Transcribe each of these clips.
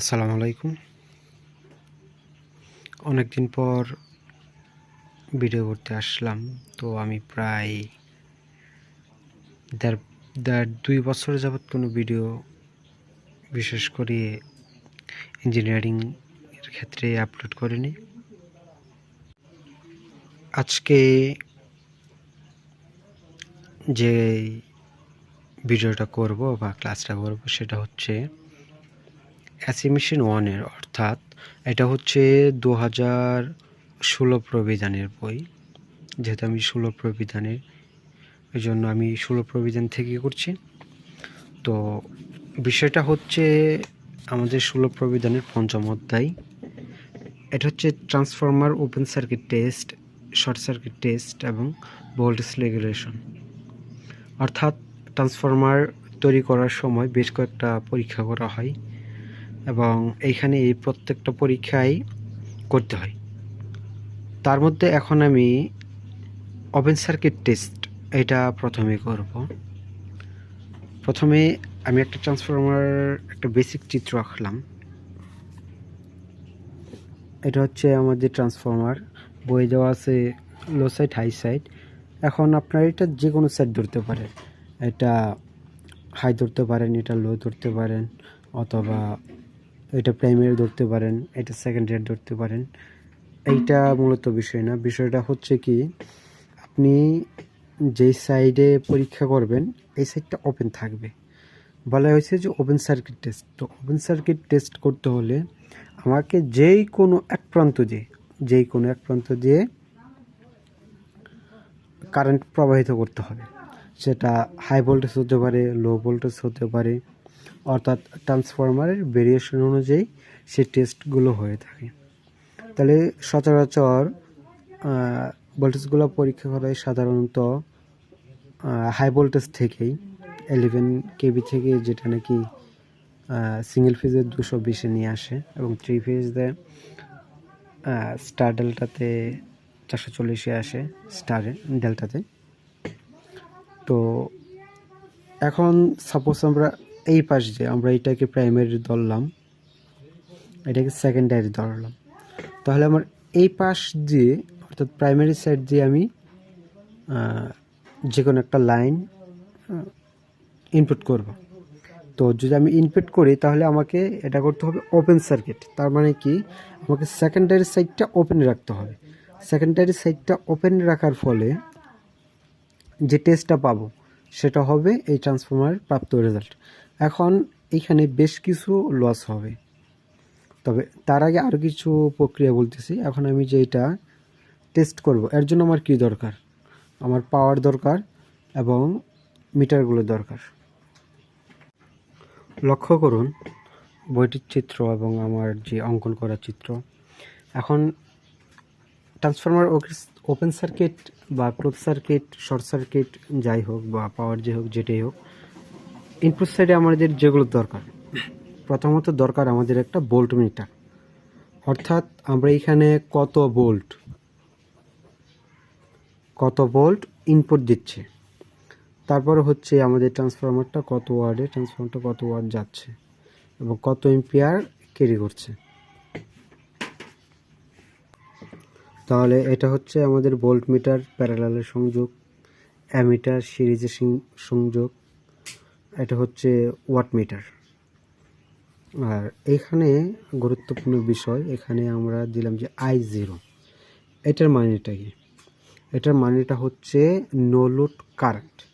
আসসালামু আলাইকুম। অনেকদিন পর ভিডিও করতে আসলাম, তো আমি প্রায় দেড় দেড়, দুই বছর যাবৎ কোনো ভিডিও, বিশেষ করে ইঞ্জিনিয়ারিং এর ক্ষেত্রে আপলোড করিনি। আজকে যে ভিডিওটা করব বা ক্লাসটা করব সেটা হচ্ছে অ্যাসিমিশন ওয়ানের, অর্থাৎ এটা হচ্ছে দু হাজার ষোলো প্রবিধানের বই। যেহেতু আমি ষোলো প্রবিধানের এই জন্য আমি ষোলো প্রবিধান থেকে করছি। তো বিষয়টা হচ্ছে আমাদের ষোলো প্রবিধানের পঞ্চম অধ্যায়। এটা হচ্ছে transformer open circuit test, short circuit test এবং ভোল্টেজ রেগুলেশন। অর্থাৎ ট্রান্সফরমার তৈরি করার সময় বেশ কয়েকটা পরীক্ষা করা হয়। এবং এইখানে এই প্রত্যেকটা পরীক্ষাই করতে হয়। তার মধ্যে এখন আমি ওপেন সার্কিট টেস্ট এটা প্রথমে করব। প্রথমে আমি একটা ট্রান্সফরমার একটা বেসিক চিত্র আঁকলাম। এটা হচ্ছে আমাদের ট্রান্সফরমার বয়ে যাওয়া আছে লো সাইড হাই সাইড এখন আপনার এটা যে কোনো সাইড ধরতে পারেন। এটা হাই ধরতে পারেন, এটা লো ধরতে পারেন, অথবা এটা প্রাইমারি ধরতে পারেন, এটা সেকেন্ডারি ধরতে পারেন। এইটা মূলত বিষয় না। বিষয়টা হচ্ছে কি, আপনি যেই সাইডে পরীক্ষা করবেন, এই সাইডটা ওপেন থাকবে। বলা হয়েছে যে ওপেন সার্কিট টেস্ট তো ওপেন সার্কিট টেস্ট করতে হলে আমাকে যেই কোনো এক প্রান্ত দিয়ে, যেই কোনো এক প্রান্ত দিয়ে কারেন্ট প্রবাহিত করতে হবে। সেটা হাই ভোল্টেজ হতে পারে লো ভোল্টেজ হতে পারে অর্থাৎ ট্রান্সফরমারের ভেরিয়েশন অনুযায়ী সেই টেস্টগুলো হয়ে থাকে। তাহলে সচরাচর ভোল্টেজগুলো পরীক্ষা করা হয় সাধারণত হাই ভোল্টেজ থেকেই এলেভেন কেবি থেকে যেটা নাকি সিঙ্গেল ফেজের দুশো বিশে নিয়ে আসে এবং থ্রি ফেজ স্টার ডেল্টাতে চারশো চল্লিশে আসে স্টারে ডেল্টাতে তো এখন সাপোজ আমরা এই পাশ দিয়ে আমরা এটাকে প্রাইমারি ধরলাম, এটাকে সেকেন্ডারি ধরলাম। তাহলে আমার এই পাশ দিয়ে, অর্থাৎ প্রাইমারি সাইড দিয়ে আমি যে কোনো একটা লাইন ইনপুট করব। তো যদি আমি ইনপুট করি, তাহলে আমাকে এটা করতে হবে ওপেন সার্কিট তার মানে কি? আমাকে সেকেন্ডারি সাইডটা ওপেন রাখতে হবে। সেকেন্ডারি সাইডটা ওপেন রাখার ফলে যে টেস্টটা পাবো, সেটা হবে এই ট্রান্সফর্মারের প্রাপ্ত রেজাল্ট এখন এখানে বেশ কিছু লস হবে। তবে তার আগে আরও কিছু প্রক্রিয়া বলতেছি। এখন আমি যে এটা টেস্ট করব, এর জন্য আমার কি দরকার? আমার পাওয়ার দরকার এবং মিটারগুলো দরকার। লক্ষ্য করুন, বইটির চিত্র এবং আমার যে অঙ্কন করা চিত্র। এখন ট্রান্সফরমার ওপেন সার্কিট বা ক্লোজ সার্কিট শর্ট সার্কিট যাই হোক বা পাওয়ার যে হোক, যেটাই হোক ইনপুট সাইডে আমাদের যেগুলো দরকার, প্রথমত দরকার আমাদের একটা বোল্ট মিটার অর্থাৎ আমরা এখানে কত বোল্ট কত বোল্ট ইনপুট দিচ্ছে। তারপরে হচ্ছে আমাদের ট্রান্সফরমারটা কত ওয়ার্ডে ট্রান্সফরমারটা কত ওয়ার্ড যাচ্ছে এবং কত এম্পিয়ার ক্যারি করছে। তাহলে এটা হচ্ছে আমাদের বোল্ট মিটার প্যারালালের সংযোগ অ্যামিটার সিরিজের সংযোগ। এটা হচ্ছে ওয়াট মিটার। আর এখানে গুরুত্বপূর্ণ বিষয়, এখানে আমরা দিলাম যে আই জিরো। এটার মানেটা কি? এটার মানেটা হচ্ছে নো লোড কারেন্ট।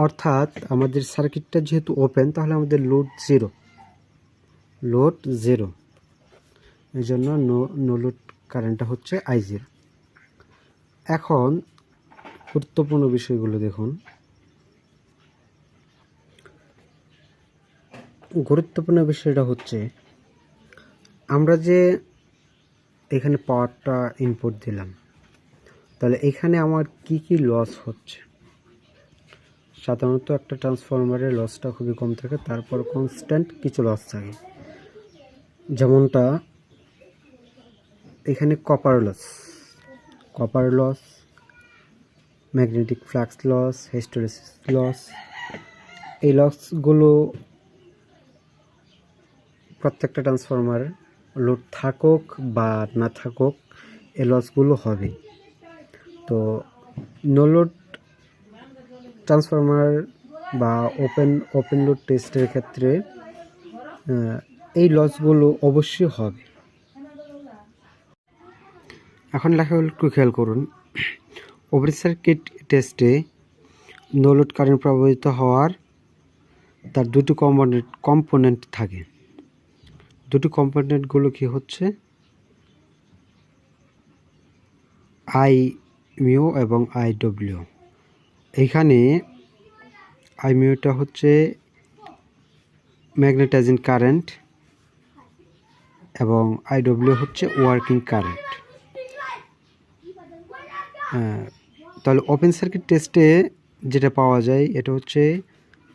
অর্থাৎ আমাদের সার্কিটটা যেহেতু ওপেন, তাহলে আমাদের লোড জিরো। Load zero. এই জন্য নো নো লোড কারেন্টটা হচ্ছে আই জিরো। এখন গুরুত্বপূর্ণ বিষয়গুলো দেখুন। গুরুত্বপূর্ণ বিষয়টা হচ্ছে, আমরা যে এখানে পাওয়ারটা ইনপুট দিলাম, তাহলে এখানে আমার কি কি লস হচ্ছে? সাধারণত একটা ট্রান্সফরমারের লসটা খুবই কম থাকে, তারপর কনস্ট্যান্ট কিছু লস থাকে। যেমনটা এখানে copper loss copper loss magnetic flux loss hysteresis loss এই লসগুলো প্রত্যেকটা ট্রান্সফরমার লোড থাকুক বা না থাকুক এই লসগুলো হবে তো নো লোড ট্রান্সফরমার বা ওপেন ওপেন লোড টেস্টের ক্ষেত্রে এই লসগুলো অবশ্যই হবে। এখন লেখাগুলো একটু খেয়াল করুন। ওভার সার্কিট টেস্টে নো লোড কারেন্ট প্রবাহিত হওয়ার তার দুটি কম্পোনেন্ট কম্পোনেন্ট থাকে। দুটি কম্পোনেন্টগুলো কি হচ্ছে? আই মিউ এবং আই ডব্লিউ এইখানে আই মিউটা হচ্ছে ম্যাগনেটাইজিং কারেন্ট এবং আই ডব্লিউ হচ্ছে ওয়ার্কিং কারেন্ট তাহলে ওপেন সার্কিট টেস্টে যেটা পাওয়া যায়, এটা হচ্ছে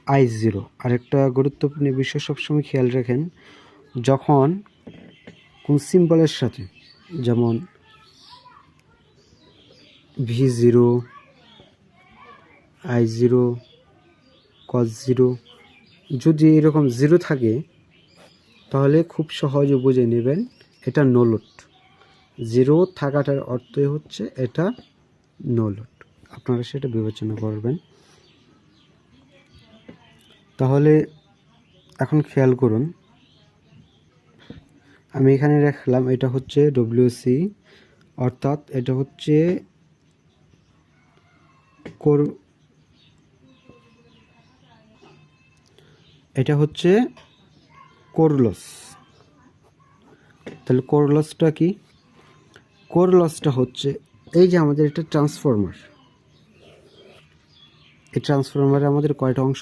আই জিরো আরেকটা গুরুত্বপূর্ণ বিষয় সবসময় খেয়াল রাখেন যখন কোন সিম্বলের সাথে, যেমন V zero I zero cos zero যদি এরকম জিরো থাকে, তাহলে খুব সহজে বুঝে নেবেন এটা নোলোড জিরো থাকাটার অর্থই হচ্ছে এটা নোলোড আপনারা সেটা বিবেচনা করবেন। তাহলে এখন খেয়াল করুন আমি এখানে রাখলাম, এটা হচ্ছে ডব্লিউসি অর্থাৎ এটা হচ্ছে এটা হচ্ছে কোরলস। তাহলে কোরলসটা কি? কোরলসটা হচ্ছে এই যে আমাদের এটা ট্রান্সফরমার। এই ট্রান্সফরমারে আমাদের কয়টা অংশ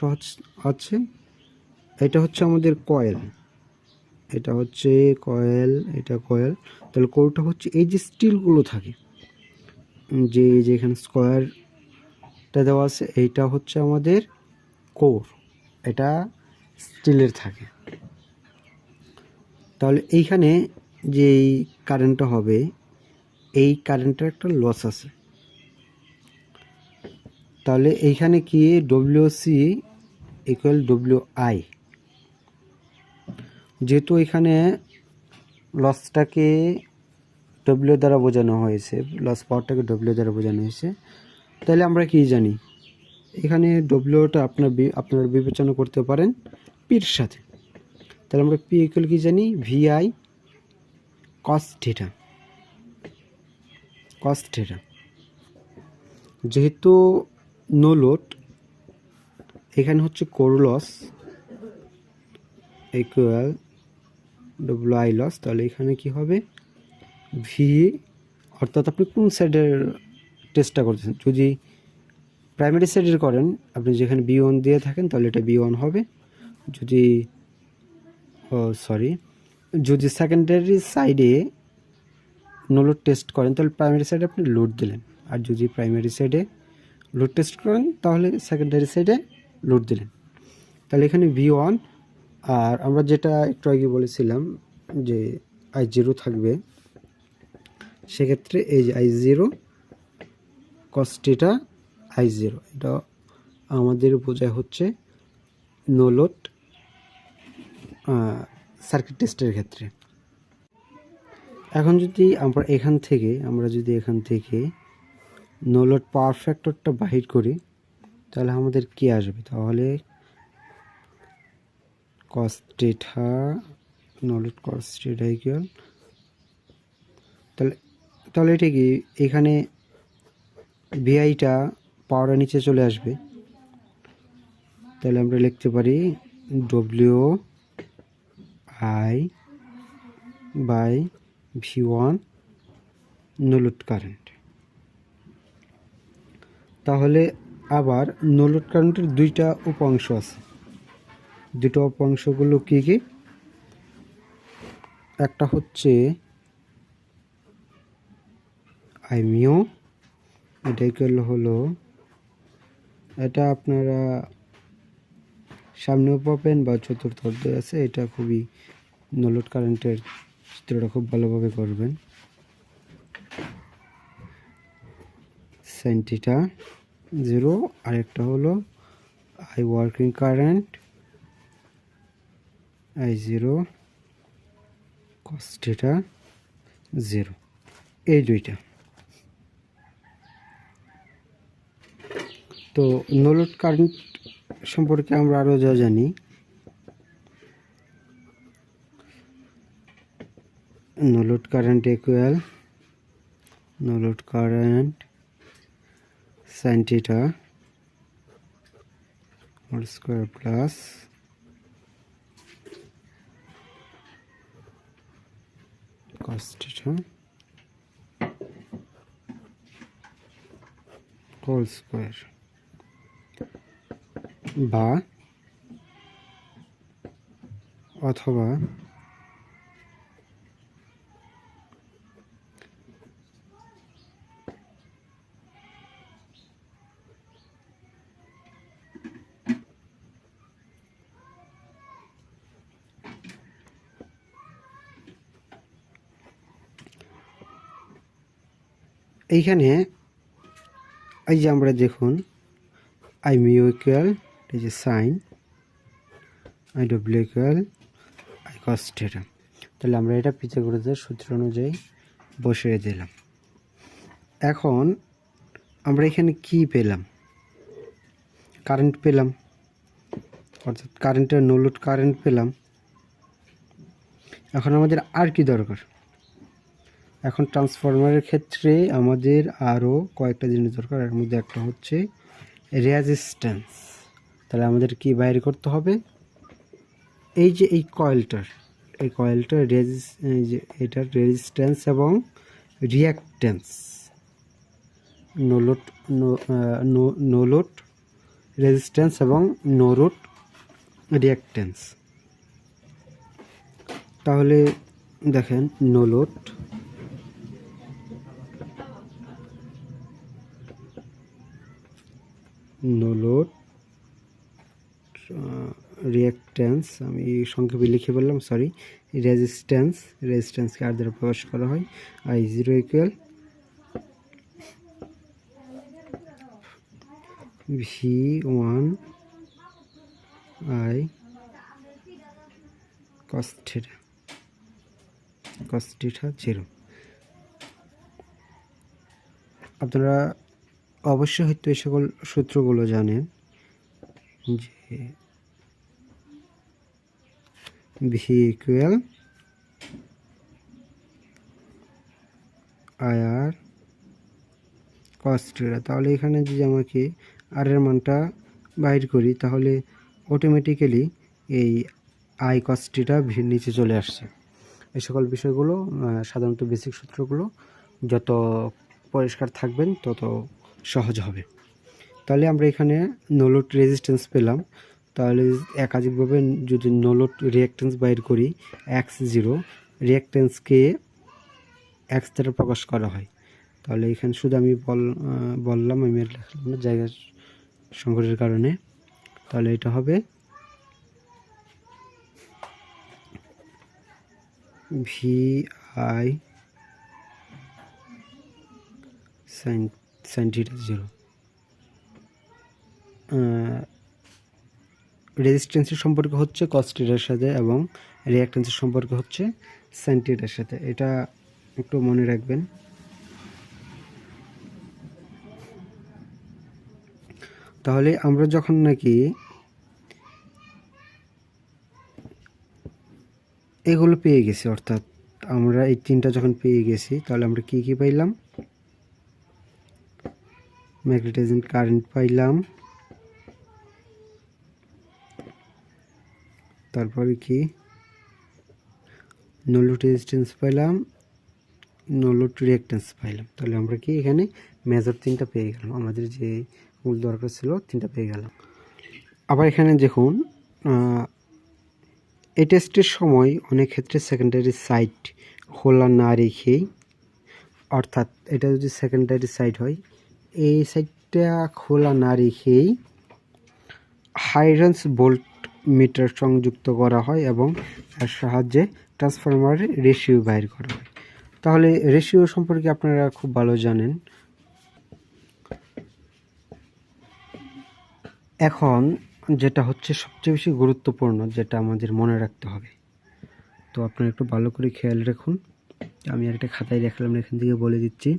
আছে? এটা হচ্ছে আমাদের কয়েল। এটা হচ্ছে কয়েল, এটা কয়েল। তাহলে কোরটা হচ্ছে এই যে স্টিলগুলো থাকে, যে এই যে এখানে স্কোয়ারটা দেওয়া আছে, এইটা হচ্ছে আমাদের কোর, এটা স্টিলের থাকে। তাহলে এইখানে যে কারেন্টটা হবে, এই কারেন্টের একটা লস আছে। তাহলে এইখানে কি W C equal W I যেহেতু এখানে লসটাকে ডব্লিউ দ্বারা বোঝানো হয়েছে লস পাওয়ারটাকে ডব্লিউ দ্বারা বোঝানো হয়েছে, তাহলে আমরা কি জানি? এখানে ডব্লিউটা আপনার আপনারা বিবেচনা করতে পারেন পির সাথে। তাহলে আমরা পি ইকুয়াল কি জানি? VI cos theta cos theta যেহেতু নো লোড এখানে হচ্ছে core loss equal W I loss তাহলে এখানে কি হবে? ভি অর্থাৎ আপনি কোন সাইডের টেস্টটা করতেছেন? যদি প্রাইমারি সাইডের করেন, আপনি যেখানে বি ওয়ান দিয়ে থাকেন, তাহলে এটা বি ওয়ান হবে। যদি, ও সরি যদি সেকেন্ডারি সাইডে নোলোড টেস্ট করেন, তাহলে প্রাইমারি সাইডে আপনি লোড দিলেন। আর যদি প্রাইমারি সাইডে লোড টেস্ট করেন, তাহলে সেকেন্ডারি সাইডে লোড দিলেন। তাহলে এখানে ভি ওয়ান আর আমরা যেটা একটু আগে বলেছিলাম যে আই জিরো থাকবে, সেক্ষেত্রে এই যে আই জিরো কস্টিটা আই জিরো এটা আমাদের বোঝায় হচ্ছে নো লোড সার্কিট টেস্টের ক্ষেত্রে। এখন যদি আমরা এখান থেকে, আমরা যদি এখান থেকে নো লোড পাওয়ার ফ্যাক্টরটা বাহির করি, তাহলে আমাদের কি আসবে? তাহলে cos theta no load cos theta equal তাহলে তাহলে এটা কি, এখানে ভিআইটা পাওয়ারের নিচে চলে আসবে। তাহলে আমরা লিখতে পারি W I by V one no load current. তাহলে আবার নোলোড কারেন্টের দুইটা উপাংশ আছে। দুটো উপাংশগুলো কী কী? একটা হচ্ছে আইমিও, এটা ইকুয়াল হলো এটা আপনারা সামনেও পাবেন বা চতুর্থ অধ্যায় আছে, এটা খুবই নলোড কারেন্টের চিত্রটা খুব ভালোভাবে করবেন। সেন্টিটা জিরো আরেকটা হলো I working current I zero cos theta zero এই দুইটা। তো নোলোড কারেন্ট সম্পর্কে আমরা আরও যা জানি no load current equal no load current sine theta square plus theta whole square বা অথবা এইখানে, এই যে আমরা দেখুন আই মিউ ইকুয়াল এই যে sine I W equal I cos theta তাহলে আমরা এটা পিথাগোরাসের সূত্র অনুযায়ী বসিয়ে দিলাম। এখন আমরা এখানে কি পেলাম? কারেন্ট পেলাম। অর্থাৎ কারেন্টের নোলোড কারেন্ট পেলাম। এখন আমাদের আর কি দরকার? এখন ট্রান্সফরমারের ক্ষেত্রে আমাদের আরও কয়েকটা জিনিস দরকার। এর মধ্যে একটা হচ্ছে রেজিস্ট্যান্স তাহলে আমাদের কি বাইর করতে হবে? এই যে এই কয়েলটার এই কয়েলটার রেজিস এটার রেজিস্ট্যান্স এবং রিয়াক্ট্যান্স নোলোট নোলোট রেজিস্ট্যান্স এবং নোরোট রিয়াক্ট্যান্স তাহলে দেখেন নোলোট নোলোড রিয়াক্ট্যান্স আমি সংক্ষেপে লিখে বললাম সরি রেজিস্ট্যান্স রেজিস্ট্যান্সকে আর দ্বারা প্রকাশ করা হয় I zero equal V one I cos theta cos theta zero আপনারা অবশ্যই হয়তো এই সকল সূত্রগুলো জানেন যে ভি ইকুয়াল আয়ার কস্টিরা তাহলে এখানে যদি আমাকে আর এর মানটা বাইর করি, তাহলে অটোমেটিক্যালি এই আই কস্টিটা ভির নিচে চলে আসছে। এই সকল বিষয়গুলো সাধারণত বেসিক সূত্রগুলো, যত পরিষ্কার থাকবেন, তত সহজ হবে। তাহলে আমরা এখানে নোলোট রেজিস্ট্যান্স পেলাম। তাহলে একাধিকভাবে যদি নোলোট রিয়াক্টেন্স বাইর করি এক্স জিরো রিয়াক্টেন্সকে এক্স দ্বারা প্রকাশ করা হয়। তাহলে এখানে শুধু আমি বল বললাম, আমি লিখলাম না, জায়গা সংকটের কারণে। তাহলে এটা হবে V I sine sine theta zero রেজিস্ট্যান্সের সম্পর্ক হচ্ছে কস্টিটার সাথে এবং রিয়াক্টেন্সের সম্পর্ক হচ্ছে সাইনটিটার সাথে। এটা একটু মনে রাখবেন। তাহলে আমরা যখন নাকি এগুলো পেয়ে গেছি, অর্থাৎ আমরা এই তিনটা যখন পেয়ে গেছি, তাহলে আমরা কি কি পাইলাম? ম্যাগনেটাইজিং কারেন্ট পাইলাম। তারপরে কি? নোলোট রেজিস্ট্যান্স পাইলাম নোলোট রিয়াক্টেন্স পাইলাম। তাহলে আমরা কি এখানে মেজর তিনটা পেয়ে গেলাম। আমাদের যে মূল দরকার ছিল, তিনটা পেয়ে গেলাম। আবার এখানে দেখুন এই টেস্টের সময় অনেক ক্ষেত্রে সেকেন্ডারি সাইট খোলা না রেখেই, অর্থাৎ এটা যদি সেকেন্ডারি সাইট হয় এই সাইডটা খোলা না রেখেই হাইরেন্স বোল্ট মিটার সংযুক্ত করা হয় এবং তার সাহায্যে ট্রান্সফরমারের রেশিও বাইর করা হয়। তাহলে রেশিও সম্পর্কে আপনারা খুব ভালো জানেন। এখন যেটা হচ্ছে সবচেয়ে বেশি গুরুত্বপূর্ণ, যেটা আমাদের মনে রাখতে হবে। তো আপনারা একটু ভালো করে খেয়াল রাখুন। আমি আর একটা খাতায় দেখালাম এখান থেকে বলে দিচ্ছি।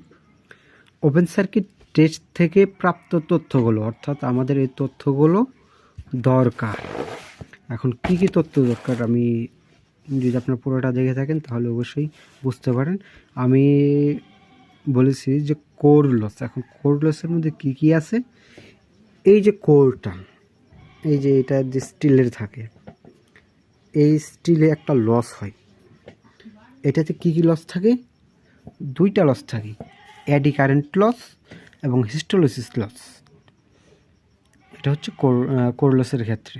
ওপেন সার্কিট টেস্ট থেকে প্রাপ্ত তথ্যগুলো, অর্থাৎ আমাদের এই তথ্যগুলো দরকার। এখন কি কি তথ্য দরকার আমি, যদি আপনার পুরোটা দেখে থাকেন, তাহলে অবশ্যই বুঝতে পারেন। আমি বলেছি যে কোর লস এখন কোর লসের মধ্যে কি কি আছে? এই যে কোরটা এই যে এটা যে স্টিলের থাকে, এই স্টিলে একটা লস হয়। এটাতে কি কি লস থাকে? দুইটা লস থাকে অ্যাডি কারেন্ট লস এবং হিস্টোলোসিস লস এটা হচ্ছে কোর কোর ক্ষেত্রে।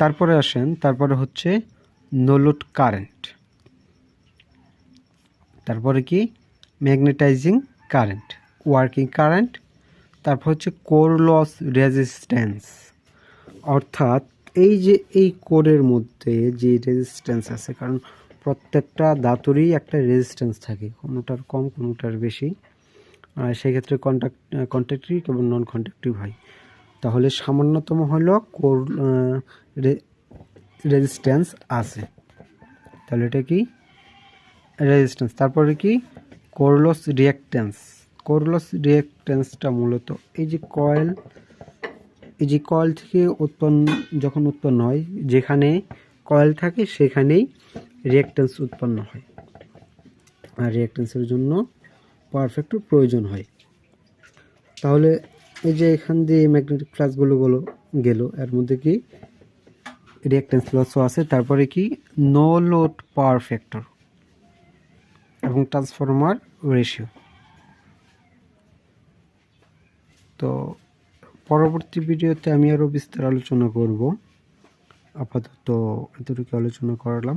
তারপরে আসেন, তারপরে হচ্ছে নোলোড কারেন্ট তারপরে কি? ম্যাগনেটাইজিং কারেন্ট ওয়ার্কিং কারেন্ট তারপর হচ্ছে কোর লস রেজিস্ট্যান্স অর্থাৎ এই যে, এই কোরের মধ্যে যে রেজিস্ট্যান্স আছে, কারণ প্রত্যেকটা ধাতুরই একটা রেজিস্ট্যান্স থাকে, কোনোটার কম, কোনোটার বেশি। সেক্ষেত্রে কন্ট্যাক্ট কন্ট্যাক্টিভ এবং নন কন্ট্যাক্টিভ হয়। তাহলে সামান্যতম হলো কোর রেজিস্ট্যান্স আছে। তাহলে এটা কি? রেজিস্ট্যান্স তারপরে কি? কোরলস রিয়াক্ট্যান্স কোরলস রিয়াক্ট্যান্সটা মূলত এই যে কয়েল এই যে কয়েল থেকে উৎপন্ন, যখন উৎপন্ন হয়, যেখানে কয়েল থাকে, সেখানেই রিয়াক্ট্যান্স উৎপন্ন হয়। আর রিয়াক্ট্যান্সের জন্য পারফেক্ট প্রয়োজন হয়। তাহলে এই যে এখান দিয়ে ম্যাগনেটিক ফ্লাক্সগুলো গুলো, গেল, এর মধ্যে কি রিয়াক্ট্যান্স লসও আছে, তারপরে কি নো লোড পাওয়ার ফ্যাক্টর এবং ট্রান্সফরমার রেশিও তো পরবর্তী ভিডিওতে আমি আরও বিস্তার আলোচনা করব। আপাতত এতটুকু আলোচনা করলাম।